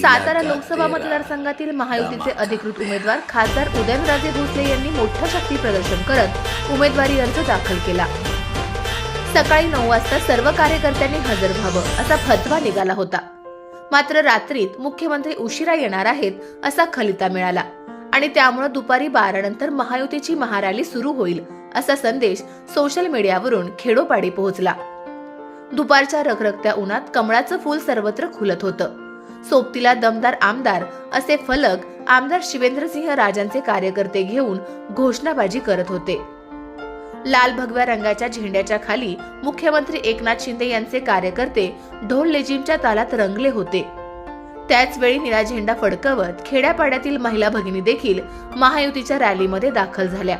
सातारा लोकसभा मतदारसंघातील महायुतीचे अधिकृत उमेदवार खासदार उदयनराजे भोसले यांनी मोठं शक्ती प्रदर्शन करत उमेदवारी अर्ज दाखल केला. सकाळी नऊ वाजता सर्व कार्यकर्त्यांनी हजर व्हावं असा फतवा निघाला होता. मात्र रात्रीत मुख्यमंत्री उशिरा येणार आहेत असा खलिता मिळाला आणि त्यामुळे दुपारी बारा नंतर महायुतीची महारॅली सुरू होईल असा संदेश सोशल मीडियावरून खेडोपाडी पोहोचला. दुपारच्या रखरखत्या उन्हात कमळाचं फूल सर्वत्र खुलत होतं. सोबतीला दमदार आमदार असे फलक आमदार शिवेंद्रसिंह राजांचे कार्यकर्ते घेऊन घोषणाबाजी करत होते. लाल भगव्या रंगाच्या झेंड्याच्या खाली मुख्यमंत्री एकनाथ शिंदे यांचे कार्यकर्ते ढोल लेजिमच्या तालात रंगले होते. त्याच वेळी निळा झेंडा फडकवत खेड्यापाड्यातील महिला भगिनी देखील महायुतीच्या रॅलीमध्ये दाखल झाल्या.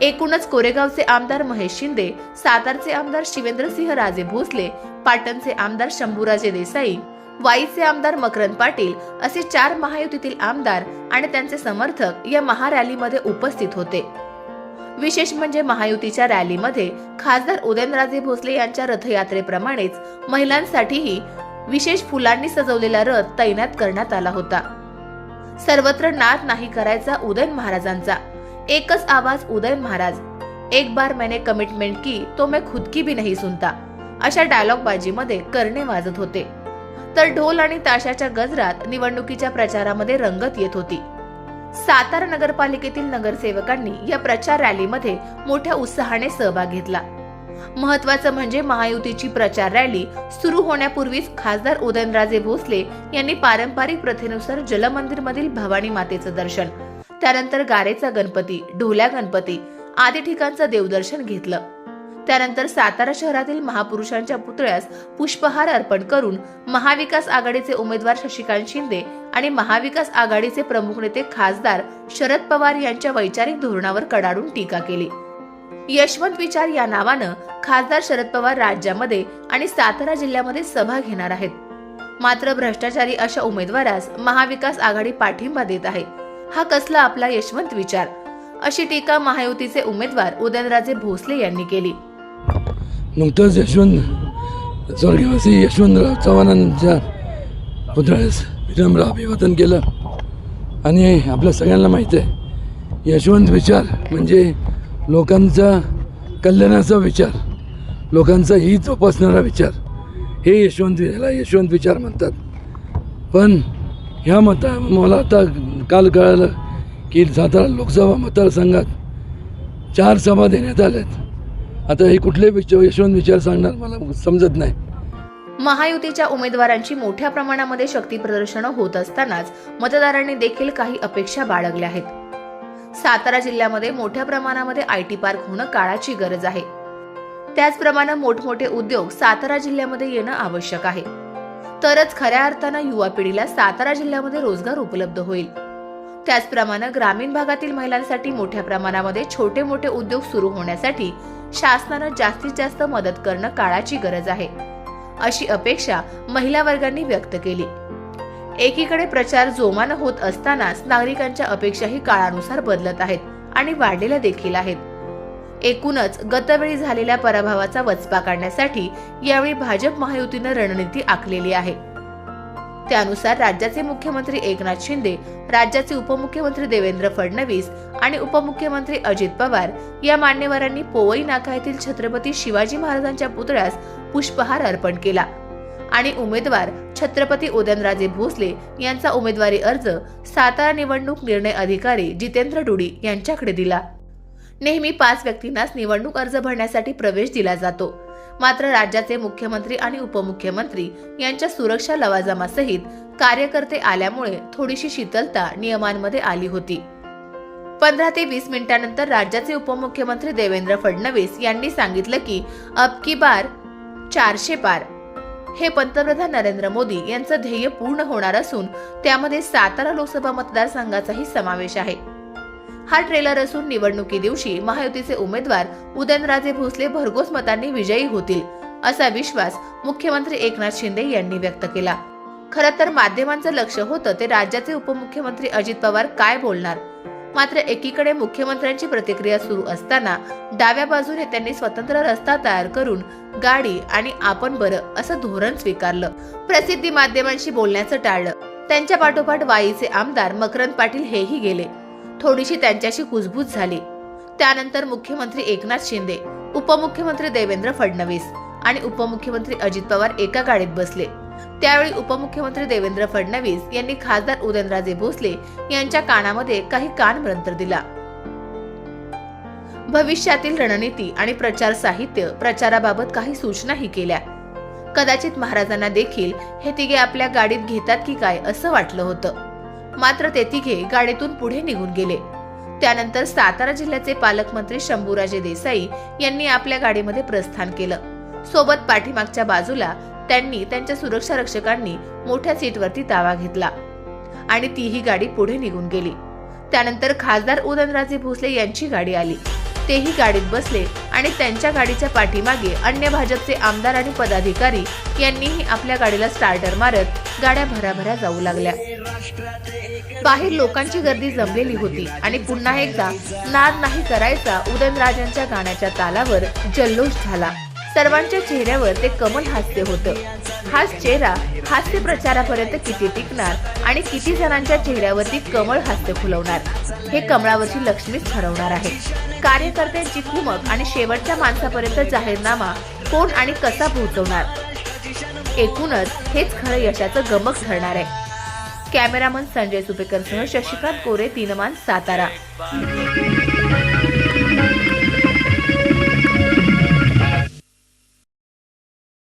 एकूणच कोरेगावचे आमदार महेश शिंदे सातारचे आमदार शिवेंद्रसिंह राजे भोसले पाटणचे आमदार शंभूराजे देसाई वाईचे आमदार मकरंद पाटील असे चार महायुतीतील आमदार आणि त्यांचे समर्थक या महारॅलीमध्ये उपस्थित होते. विशेष म्हणजे महायुतीच्या रॅलीमध्ये खासदार उदयनराजे भोसले यांच्या रथयात्रेप्रमाणेच महिलांसाठीही विशेष फुलांनी सजवलेला रथ तैनात करण्यात आला होता. सर्वत्र नाद नाही करायचा उदयन महाराजांचा. एकच आवाज उदयन महाराज एक बार मैंने कमिटमेंट की तो मैं खुद की भी नहीं सुनता. अशा डायलॉग बाजीमध्ये करणे वाजत होते. तर ढोल आणि ताशाच्या गजरात निवडणुकीच्या प्रचारामध्ये रंगत येत होती. सातारा नगरपालिकेतील नगरसेवकांनी या प्रचार रॅलीमध्ये मोठ्या उत्साहाने सहभाग घेतला. महत्वाचं म्हणजे महायुतीची प्रचार रॅली सुरू होण्यापूर्वीच खासदार उदयनराजे भोसले यांनी पारंपरिक प्रथेनुसार जलमंदिर मधील भवानी मातेचं दर्शन त्यानंतर गारेचा गणपती ढोल्या गणपती आदी ठिकाणचं देवदर्शन घेतलं. त्यानंतर सातारा शहरातील महापुरुषांच्या पुतळ्यास पुष्पहार अर्पण करून महाविकास आघाडीचे उमेदवार शशिकांत शिंदे आणि महाविकास आघाडीचे प्रमुख नेते खासदार शरद पवार यांच्या वैचारिक धोरणावर कडाडून टीका केली. यशवंत विचार या नावानं खासदार शरद पवार राज्यामध्ये आणि सातारा जिल्ह्यामध्ये सभा घेणार आहेत. मात्र भ्रष्टाचारी अशा उमेदवारास महाविकास आघाडी पाठिंबा देत आहे. हा कसला आपला यशवंत विचार? अशी टीका महायुतीचे उमेदवार उदयनराजे भोसले यांनी केली. नुकतंच यशवंत स्वर्गवासी यशवंतराव चव्हाणांच्या पुतळ्यास विनम्र अभिवादन केलं आणि आपल्या सगळ्यांना माहीत आहे यशवंत विचार म्हणजे लोकांचा कल्याणाचा विचार लोकांचा ही जोपासणारा विचार हे यशवंत ह्याला यशवंत विचार म्हणतात पण ह्या मता मला आता काल कळालं की सातारा लोकसभा मतदारसंघात चार सभा देण्यात आल्यात आता हे कुठले विचार यशवंत विचार सांगणार मला समजत नाही. महायुतीच्या उमेदवारांची मोठ्या प्रमाणामध्ये शक्ती प्रदर्शनं होत असतानाच मतदारांनी देखील काही अपेक्षा बाळगल्या आहेत. सातारा जिल्ह्यामध्ये मोठ्या प्रमाणामध्ये आय टी पार्क होणं काळाची गरज आहे. त्याचप्रमाणे मोठमोठे उद्योग सातारा जिल्ह्यामध्ये येणं आवश्यक आहे. तरच खऱ्या अर्थानं युवा पिढीला सातारा जिल्ह्यामध्ये रोजगार उपलब्ध होईल. त्याचप्रमाणे ग्रामीण भागातील महिलांसाठी मोठ्या प्रमाणामध्ये छोटे मोठे उद्योग सुरू होण्यासाठी शासनानं जास्तीत जास्त मदत करणं काळाची गरज आहे. अशी अपेक्षा महिला वर्गांनी व्यक्त केली. एकीकडे प्रचार जोमानं होत असतानाच नागरिकांच्या अपेक्षाही काळानुसार बदलत आहेत आणि वाढलेल्या देखील आहेत. एकूणच गतवेळी झालेल्या पराभवाचा वचपा काढण्यासाठी यावेळी भाजप महायुतीनं रणनीती आखलेली आहे. त्यानुसार राज्याचे मुख्यमंत्री एकनाथ शिंदे राज्याचे उपमुख्यमंत्री देवेंद्र फडणवीस आणि उपमुख्यमंत्री अजित पवार या मान्यवरांनी पोवई नाका येथील छत्रपती शिवाजी महाराजांच्या पुतळ्यास पुष्पहार अर्पण केला. आणि उमेदवार छत्रपती उदयनराजे भोसले यांचा उमेदवारी अर्ज सातारा निवडणूक निर्णय अधिकारी जितेंद्र डुडी यांच्याकडे दिला. नेहमी पाच व्यक्तींनाच निवडणूक अर्ज भरण्यासाठी प्रवेश दिला जातो. मात्र राज्याचे मुख्यमंत्री आणि उपमुख्यमंत्री यांच्या सुरक्षा लवाजमासहित कार्यकर्ते आल्यामुळे थोडीशी शीतलता नियमांमध्ये आली होती. पंधरा ते वीस मिनिटांनंतर राज्याचे उपमुख्यमंत्री देवेंद्र फडणवीस यांनी सांगितलं की अब की बार चारशे पार. हे पंतप्रधान नरेंद्र मोदी यांचं ध्येय पूर्ण होणार असून त्यामध्ये सातारा लोकसभा मतदारसंघाचाही समावेश आहे. हा ट्रेलर असून निवडणुकी दिवशी महायुतीचे उमेदवार उदयनराजे भोसले भरघोस मतांनी विजयी होतील असा विश्वास मुख्यमंत्री एकनाथ शिंदे यांनी व्यक्त केला. खरं तर माध्यमांचं लक्ष होतं ते राज्याचे उपमुख्यमंत्री अजित पवार काय बोलणार? मात्र एकीकडे मुख्यमंत्र्यांची प्रतिक्रिया सुरू असताना डाव्या बाजूने त्यांनी स्वतंत्र रस्ता तयार करून गाडी आणि आपण बरं असं धोरण स्वीकारलं. प्रसिद्धी माध्यमांशी बोलण्याचं टाळलं. त्यांच्या पाठोपाठ वाईचे आमदार मकरंद पाटील हेही गेले. थोडीशी त्यांच्याशी कुजबूज झाली. त्यानंतर मुख्यमंत्री एकनाथ शिंदे उपमुख्यमंत्री देवेंद्र फडणवीस आणि उपमुख्यमंत्री अजित पवार एका गाडीत बसले. त्यावेळी उपमुख्यमंत्री देवेंद्र फडणवीस यांनी खासदार उदयनराजे भोसले यांच्या कानामध्ये काही कानमंत्र दिला. भविष्यातील रणनीती आणि प्रचार साहित्य प्रचाराबाबत काही सूचनाही केल्या. कदाचित महाराजांना देखील हे तिघे आपल्या गाडीत घेतात की काय असं वाटलं होतं. मात्र ते तिघे गाडीतून पुढे निघून गेले. त्यानंतर सातारा जिल्ह्याचे पालकमंत्री शंभूराजे देसाई यांनी आपल्या गाडीमध्ये प्रस्थान केलं. सोबत पाठीमागच्या बाजूला त्यांनी त्यांच्या सुरक्षा रक्षकांनी मोठ्या सीटवरती तावा घेतला. आणि तीही गाडी पुढे निघून गेली. त्यानंतर खासदार उदयनराजे भोसले यांची गाडी आली. तेही गाडीत बसले आणि त्यांच्या गाडीच्या पाठीमागे अन्य भाजपचे आमदार आणि पदाधिकारी यांनीही आपल्या गाडीला स्टार्टर मारत गाड्या भराभरा जाऊ लागल्या. बाहेर लोकांची गर्दी जमलेली होती आणि पुन्हा एकदा नाद नाही करायचा उदयनराजांच्या गाण्याच्या तालावर जल्लोष झाला. सर्वांच्या चेहऱ्यावर ते कमल हास्य होतं. हाच चेहरा हास्य प्रचारापर्यंत किती टिकणार आणि किती जणांच्या चेहऱ्यावरती कमळ हास्य फुलवणार? हे कमळावरची लक्ष्मीच ठरवणार आहे. कार्यकर्त्यांची कुमक आणि शेवटच्या माणसापर्यंत जाहीरनामा कोण आणि कसा पोहोचवणार? एकूणच हेच खरं यशाचं गमक ठरणार आहे. कॅमेरामन संजय सुपेकरसह शशिकांत कोरे तीनमान सातारा.